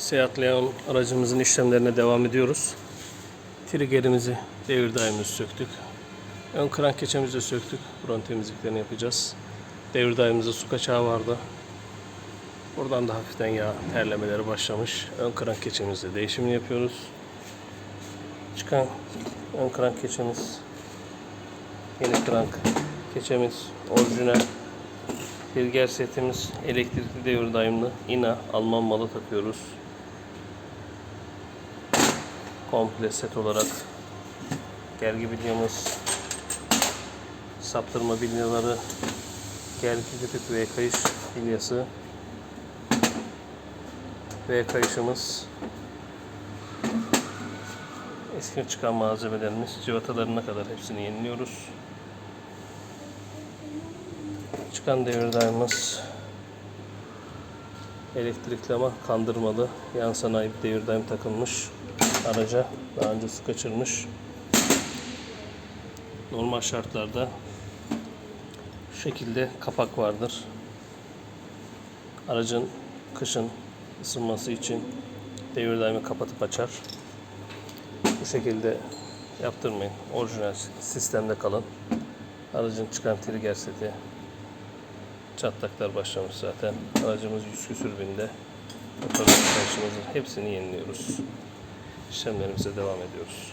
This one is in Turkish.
Seat Leon aracımızın işlemlerine devam ediyoruz. Triggerimizi, devir daimimizi söktük. Ön krank keçemizi de söktük. Buranın temizliklerini yapacağız. Devir daimimizde su kaçağı vardı. Buradan da hafiften yağ terlemeleri başlamış. Ön krank keçemizde değişimini yapıyoruz. Çıkan ön krank keçemiz, yeni krank keçemiz, orijinal Bilger setimiz elektrikli devir daimli ina Alman malı takıyoruz. Komple set olarak gergi bilyamız, saptırma bilyaları, gergi köpük ve kayış bilyası ve kayışımız eski çıkan malzemelerimiz civatalarına kadar hepsini yeniliyoruz. Çıkan devir daimimiz elektrikli ama kandırmalı. Yan sanayi bir devir daim takılmış araca. Daha önce su kaçırmış. Normal şartlarda şu şekilde kapak vardır. Aracın kışın ısınması için devir daimi kapatıp açar. Bu şekilde yaptırmayın. Orijinal sistemde kalın. Aracın çıkan trigger seti çatlaklar başlamış zaten. Aracımız 100 küsür binde. Taşımızın hepsini yeniliyoruz. İşlemlerimize devam ediyoruz.